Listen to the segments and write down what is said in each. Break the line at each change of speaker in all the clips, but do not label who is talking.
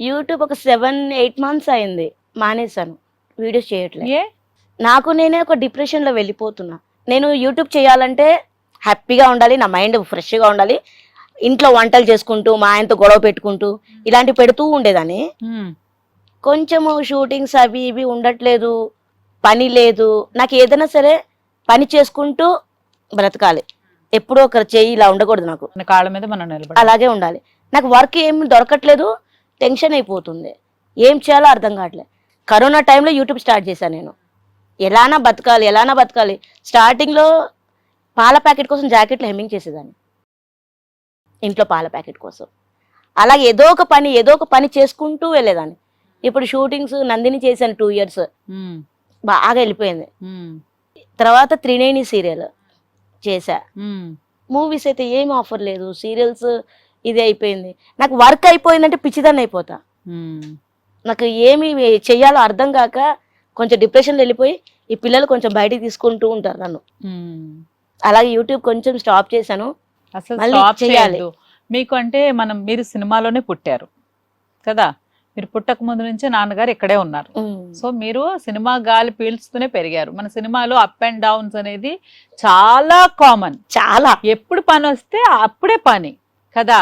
YouTube ఒక seven eight months అయింది. మానేశాను. వీడియోస్ చేయట్లేదు.
ఏ?
నాకు నేనే ఒక డిప్రెషన్లో వెళ్ళిపోతున్నా. నేను యూట్యూబ్ చేయాలంటే హ్యాపీగా ఉండాలి నా మైండ్ ఫ్రెష్గా ఉండాలి. ఇంట్లో వంటలు చేసుకుంటూ మా ఆయనతో గొడవ పెట్టుకుంటూ ఇలాంటివి పెడుతూ ఉండేదాన్ని. కొంచెము షూటింగ్స్ అవి ఇవి ఉండట్లేదు. పని లేదు. నాకు ఏదైనా సరే పని చేసుకుంటూ బ్రతకాలి. ఎప్పుడో ఒక చెయ్యి ఇలా ఉండకూడదు నాకు.
కాళ్ళ మీద మనం
అలాగే ఉండాలి. నాకు వర్క్ ఏం దొరకట్లేదు. టెన్షన్ అయిపోతుంది. ఏం చేయాలో అర్థం కావట్లేదు కరోనా టైంలో యూట్యూబ్ స్టార్ట్ చేశాను నేను. ఎలానా బతకాలి ఎలానా బతకాలి. స్టార్టింగ్లో పాల ప్యాకెట్ కోసం జాకెట్లు హెమ్మింగ్ చేసేదాన్ని. ఇంట్లో పాల ప్యాకెట్ కోసం. అలాగే ఏదో ఒక పని ఏదో ఒక పని చేసుకుంటూ వెళ్ళేదాన్ని. ఇప్పుడు షూటింగ్స్ నందిని చేశాను టూ ఇయర్స్. బాగా వెళ్ళిపోయింది. తర్వాత త్రినేని సీరియల్ చేశా. మూవీస్ అయితే ఏం ఆఫర్ లేదు. సీరియల్స్ ఇది అయిపోయింది. నాకు వర్క్ అయిపోయిందంటే పిచ్చిదాన్ని అయిపోతా. నాకు ఏమి చెయ్యాలో అర్థం కాక కొంచెం డిప్రెషన్లో వెళ్ళిపోయి ఈ పిల్లలు కొంచెం బయటికి తీసుకుంటూ ఉంటారు నన్ను. అలాగే యూట్యూబ్ కొంచెం స్టాప్ చేశాను.
అసలు
చేయాలి.
మీకు అంటే మనం మీరు సినిమాలోనే పుట్టారు. కదా? మీరు పుట్టక ముందు నుంచే నాన్నగారు ఇక్కడే ఉన్నారు. సో మీరు సినిమా గాలి పీల్చుతూనే పెరిగారు. మన సినిమాలో అప్ అండ్ డౌన్స్ అనేది చాలా కామన్.
చాలా.
ఎప్పుడు పని వస్తే అప్పుడే పని. కదా?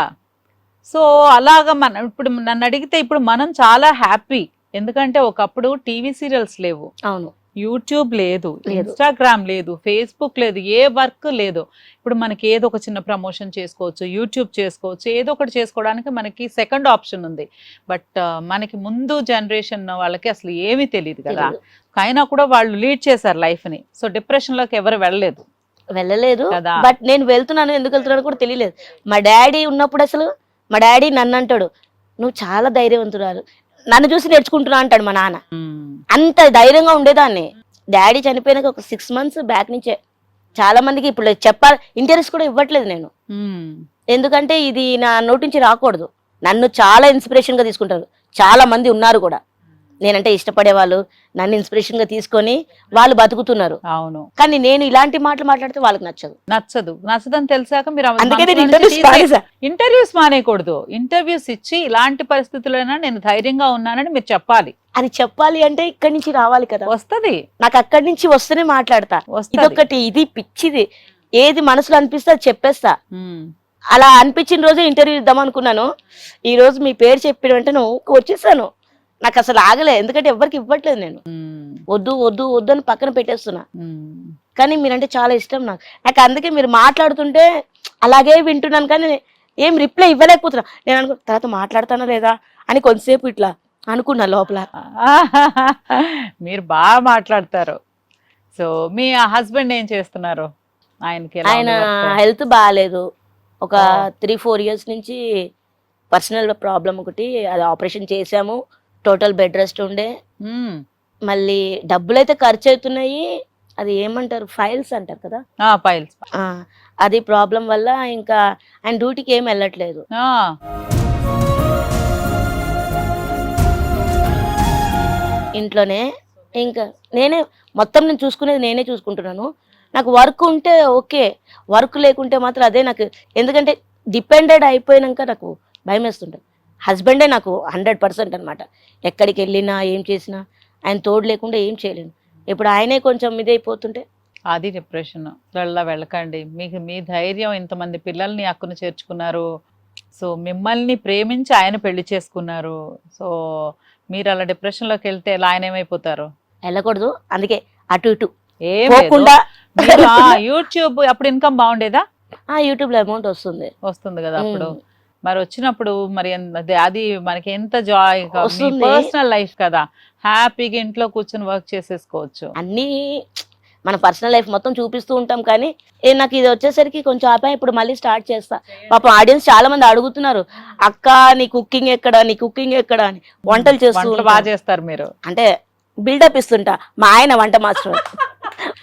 సో అలాగా మనం ఇప్పుడు నన్ను అడిగితే ఇప్పుడు మనం చాలా హ్యాపీ. ఎందుకంటే ఒకప్పుడు టీవీ సీరియల్స్ లేవు.
అవును.
యూట్యూబ్ లేదు. ఇన్స్టాగ్రామ్ లేదు ఫేస్బుక్ లేదు ఏ వర్క్ లేదు. ఇప్పుడు మనకి ఏదో ఒక చిన్న ప్రమోషన్ చేసుకోవచ్చు యూట్యూబ్ చేసుకోవచ్చు ఏదో ఒకటి చేసుకోవడానికి మనకి సెకండ్ ఆప్షన్ ఉంది. బట్ మనకి ముందు జనరేషన్ వాళ్ళకి అసలు ఏమీ తెలియదు కదా. అయినా కూడా వాళ్ళు లీడ్ చేశారు లైఫ్ని సో డిప్రెషన్లోకి ఎవరు వెళ్ళలేదు.
వెళ్ళలేదు. బట్ నేను వెళ్తున్నాను ఎందుకు వెళ్తున్నాను కూడా తెలియలేదు. మా డాడీ ఉన్నప్పుడు అసలు మా డాడీ నన్ను అంటాడు నువ్వు చాలా ధైర్యవంతురాలు. నన్ను చూసి నేర్చుకుంటున్నా అంటాడు మా నాన్న. అంత ధైర్యంగా ఉండేదాన్ని. డాడీ చనిపోయినాక ఒక సిక్స్ మంత్స్ బ్యాక్ నుంచే. చాలా మందికి ఇప్పుడు చెప్పాలి ఇంటర్వ్యూస్ కూడా ఇవ్వట్లేదు నేను. ఎందుకంటే ఇది నా నోటి నుంచి రాకూడదు. నన్ను చాలా ఇన్స్పిరేషన్గా తీసుకుంటారు. చాలా మంది ఉన్నారు కూడా. నేనంటే ఇష్టపడే వాళ్ళు నన్ను ఇన్స్పిరేషన్గా తీసుకొని వాళ్ళు బతుకుతున్నారు.
అవును.
కానీ నేను ఇలాంటి మాటలు మాట్లాడితే వాళ్ళకి నచ్చదు.
నచ్చదు. నచ్చదని తెలిసాక మీరు
ఇంటర్వ్యూస్
మానేయకూడదు. ఇంటర్వ్యూస్ ఇచ్చి ఇలాంటి పరిస్థితులైనా నేను ధైర్యంగా ఉన్నానని మీరు చెప్పాలి.
అది చెప్పాలి అంటే ఇక్కడి నుంచి రావాలి కదా.
వస్తది.
నాకు అక్కడి నుంచి వస్తేనే మాట్లాడతా. ఇదొకటి ఇది పిచ్చిది. ఏది మనసులో అనిపిస్తే అది చెప్పేస్తా. అలా అనిపించిన రోజే ఇంటర్వ్యూ ఇద్దాం అనుకున్నాను. ఈ రోజు మీ పేరు చెప్పిన వెంటనే వచ్చేసాను. నాకు అసలు ఆగలే ఎందుకంటే ఎవరికి ఇవ్వట్లేదు నేను. వద్దు వద్దు వద్దు అని పక్కన పెట్టేస్తున్నా. కానీ మీరంటే చాలా ఇష్టం నాకు. నాకు అందుకే మీరు మాట్లాడుతుంటే అలాగే వింటున్నాను కానీ ఏం రిప్లై ఇవ్వలేకపోతున్నా. నేను అనుకో తర్వాత మాట్లాడతానా లేదా అని కొంతసేపు ఇట్లా అనుకున్నా లోపల.
మీరు బాగా మాట్లాడతారు. సో మీ హస్బెండ్ ఏం చేస్తున్నారు? ఆయనకి
ఆయన? హెల్త్ బాగాలేదు. ఒక. త్రీ ఫోర్ ఇయర్స్ నుంచి పర్సనల్ ప్రాబ్లం ఒకటి అది ఆపరేషన్ చేసాము టోటల్ బెడ్ రెస్ట్ ఉండే. మళ్ళీ డబ్బులు అయితే ఖర్చు అవుతున్నాయి అది ఏమంటారు? ఫైల్స్ అంటారు కదా?
ఫైల్స్.
అది ప్రాబ్లం వల్ల ఇంకా ఆయన డ్యూటీకి ఏం వెళ్ళట్లేదు. ఇంట్లోనే ఇంకా నేనే మొత్తం నేను చూసుకునేది నేనే చూసుకుంటున్నాను. నాకు వర్క్ ఉంటే ఓకే. వర్క్ లేకుంటే మాత్రం అదే నాకు ఎందుకంటే డిపెండెడ్ అయిపోయినాక నాకు భయం వేస్తుంటుంది హస్బెండే నాకు హండ్రెడ్ పర్సెంట్ అనమాట ఎక్కడికి వెళ్ళినా ఏం చేసినా ఆయన తోడు లేకుండా ఏం చేయలేను. ఇప్పుడు ఆయనే కొంచెం ఇదైపోతుంటే?
అది డిప్రెషన్ వెళ్ళ వెళ్ళకండి. మీకు మీ ధైర్యం ఇంతమంది పిల్లల్ని అక్కును చేర్చుకున్నారు. సో మిమ్మల్ని ప్రేమించి ఆయన పెళ్ళి చేసుకున్నారు. సో మీరు అలా డిప్రెషన్లోకి వెళ్తే ఎలా ఆయన ఏమైపోతారు?
వెళ్ళకూడదు. అందుకే అటు ఇటు. పోకుండా
యూట్యూబ్ అప్పుడు ఇన్కమ్ బాగుండేదా?
ఆ యూట్యూబ్లో అమౌంట్ వస్తుంది.
వస్తుంది కదా అప్పుడు. మరి వచ్చినప్పుడు మరి అది- మనకి ఎంత జాయ్. పర్సనల్ లైఫ్ కదా. హ్యాపీగా ఇంట్లో కూర్చొని వర్క్ చేసేసుకోవచ్చు.
అన్నీ మన పర్సనల్ లైఫ్ మొత్తం చూపిస్తూ ఉంటాం కానీ ఏ నాకు ఇది వచ్చేసరికి కొంచెం ఆపా ఇప్పుడు మళ్ళీ స్టార్ట్ చేస్తా. పాపం ఆడియన్స్ చాలా మంది అడుగుతున్నారు అక్క నీ కుకింగ్ ఎక్కడ నీ కుకింగ్ ఎక్కడ? అని వంటలు చేస్తూ.
బాగా చేస్తారు మీరు.
అంటే బిల్డప్ ఇస్తుంటా. మా ఆయన వంట మాస్టర్.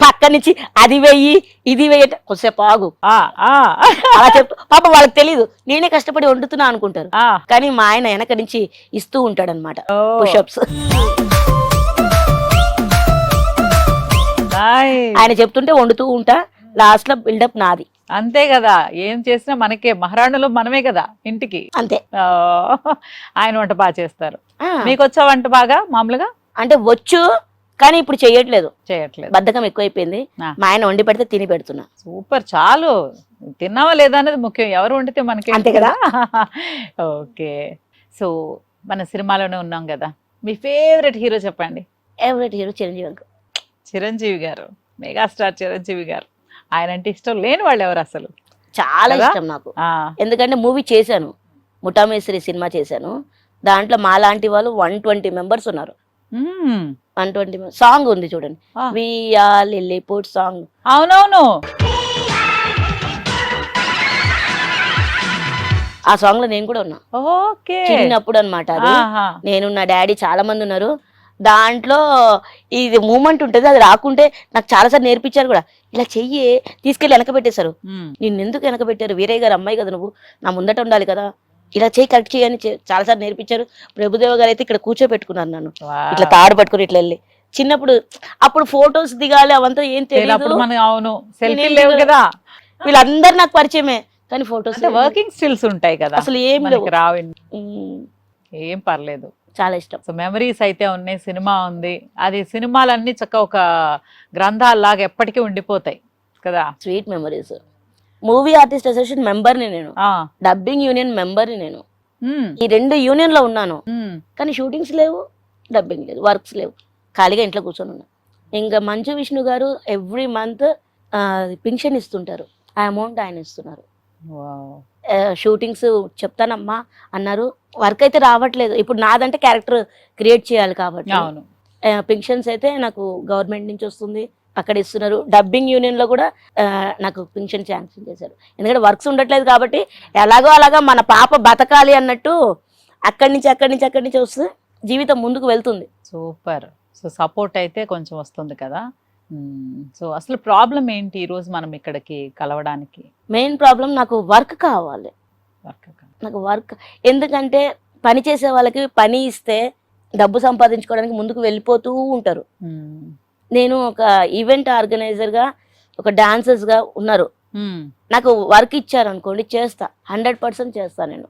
పక్క నుంచి అది వెయ్యి ఇది వెయ్యి అంటే కొద్దిసేపు ఆగు. అలా చెప్తూ పాప వాళ్ళకి తెలియదు నేనే కష్టపడి వండుతున్నా అనుకుంటారు.
ఆ.
కానీ మా ఆయన వెనక నుంచి ఇస్తూ ఉంటాడు అనమాట. పుషప్స్. ఆయన చెప్తుంటే వండుతూ ఉంటా. లాస్ట్లో బిల్డప్ నాది.
అంతే కదా. ఏం చేసినా మనకే. మహారాణులు మనమే కదా ఇంటికి.
అంతే.
ఆయన వంట బాగా చేస్తారు. మీకు వచ్చా వంట బాగా మామూలుగా?
అంటే వచ్చు కానీ ఇప్పుడు చెయ్యట్లేదు
చేయట్లేదు.
బద్ధకం ఎక్కువైపోయింది. మా ఆయన వండి పెడితే తిని పెడుతున్నా.
సూపర్ చాలు. తిన్నావా లేదా అనేది ముఖ్యం. ఎవరు వండితే మనకి
అంతే కదా.
ఓకే. సో మన సినిమాలోనే ఉన్నాం కదా. మీ ఫేవరెట్ హీరో చెప్పండి.
Favourite hero Chiranjeevi uncle.
Chiranjeevi garu. Megastar Chiranjeevi గారు. ఆయన అంటే ఇష్టం లేని వాళ్ళు ఎవరు అసలు?
చాలా? ఇష్టం నాకు. ఎందుకంటే మూవీ చేశాను. ముఠామేశ్వరి సినిమా చేశాను. దాంట్లో మా లాంటి వాళ్ళు వన్ ట్వంటీ మెంబర్స్ ఉన్నారు. వన్ ట్వంటీ సాంగ్ ఉంది చూడండి.
ఆ.
వియా లిల్లీపుట్ సాంగ్
అవునవును.
ఆ సాంగ్లో నేను కూడా ఉన్నా.
ఓకే.
చిన్నప్పుడు
ఆహా.
నేను నా డాడీ చాలా మంది ఉన్నారు. దాంట్లో ఇది మూమెంట్ ఉంటుంది అది రాకుంటే నాకు చాలాసార్లు నేర్పించారు కూడా. ఇలా చెయ్యి తీసుకెళ్ళి వెనక పెట్టేశారు. నిన్ను ఎందుకు వెనక పెట్టారు? వీరయ్య గారు అమ్మాయి కదా నువ్వు. నా ముందట ఉండాలి కదా. ఇలా చెయ్యి కరెక్ట్ చేయని చాలాసార్లు నేర్పించారు. ప్రభుదేవ గారు అయితే ఇక్కడ కూర్చోబెట్టుకున్నారు నన్ను. ఇట్లా తాడు పట్టుకుని ఇట్లా వెళ్ళి. చిన్నప్పుడు అప్పుడు ఫొటోస్ దిగాలి అవంతా ఏం తెలియదు
అవును లేవు కదా.
వీళ్ళందరూ నాకు పరిచయమే కానీ ఫొటోస్
వర్కింగ్ స్టిల్స్ ఉంటాయి కదా.
అసలు ఏం లేవు.
మనకి రావు
ఉమ్,
ఏం పర్లేదు.
చాలా ఇష్టం.
సో మెమరీస్ అయితే ఉన్నాయి సినిమా ఉంది. అది సినిమాలన్నీ చక్క ఒక గ్రంథాల్లాగా ఎప్పటికీ ఉండిపోతాయి కదా.
Sweet memories movie artist association మెంబర్ని నేను.
ఆ.
డబ్బింగ్ యూనియన్ మెంబర్ని నేను.
ఉమ్,
ఈ రెండు యూనియన్లో ఉన్నాను కానీ షూటింగ్స్ లేవు డబ్బింగ్ లేదు వర్క్స్ లేవు. ఖాళీగా ఇంట్లో కూర్చొని ఉన్నా. ఇంకా మంచు విష్ణు గారు ఎవ్రీ మంత్ పింఛన్ ఇస్తుంటారు. ఆ అమౌంట్ ఆయన ఇస్తున్నారు. షూటింగ్స్ చెప్తానమ్మా అన్నారు. వర్క్ అయితే రావట్లేదు. ఇప్పుడు నాదంటే క్యారెక్టర్ క్రియేట్ చేయాలి కాబట్టి. పింఛన్స్ అయితే నాకు గవర్నమెంట్ నుంచి వస్తుంది. అక్కడ ఇస్తున్నారు. డబ్బింగ్ యూనియన్లో కూడా నాకు పింఛన్ శాంక్షన్ చేశారు ఎందుకంటే వర్క్స్ ఉండట్లేదు కాబట్టి ఎలాగో అలాగా మన పాప బతకాలి అన్నట్టు అక్కడి నుంచి అక్కడి నుంచి అక్కడి నుంచి వస్తే జీవితం ముందుకు వెళ్తుంది.
సూపర్. సో సపోర్ట్ అయితే కొంచెం వస్తుంది కదా. సో అసలు ప్రాబ్లం ఏంటి ఈ రోజు మనం ఇక్కడికి కలవడానికి?
మెయిన్ ప్రాబ్లం నాకు వర్క్ కావాలి.
వర్క్
నాకు వర్క్ ఎందుకంటే పని చేసే వాళ్ళకి పని ఇస్తే డబ్బు సంపాదించుకోవడానికి ముందుకు వెళ్ళిపోతూ ఉంటారు. నేను ఒక ఈవెంట్ ఆర్గనైజర్గా ఒక డాన్సర్స్గా ఉన్నారు.
ఉమ్,
నాకు వర్క్ ఇచ్చారు అనుకోండి చేస్తా. హండ్రెడ్ పర్సెంట్ చేస్తా నేను.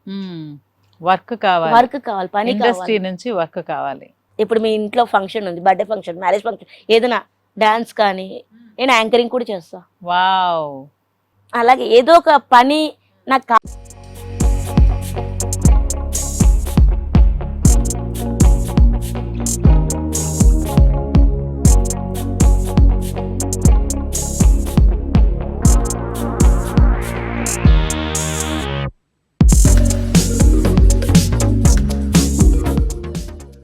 వర్క్ కావాలి.
వర్క్ కావాలి పని
ఇండస్ట్రీ నుంచి వర్క్ కావాలి.
ఇప్పుడు మీ ఇంట్లో ఫంక్షన్ ఉంది బర్త్డే ఫంక్షన్ మ్యారేజ్ ఫంక్షన్ ఏదైనా డాన్స్ కానీ నేను యాంకరింగ్ కూడా చేస్తా.
వావ్
అలాగే ఏదో ఒక పని నాకు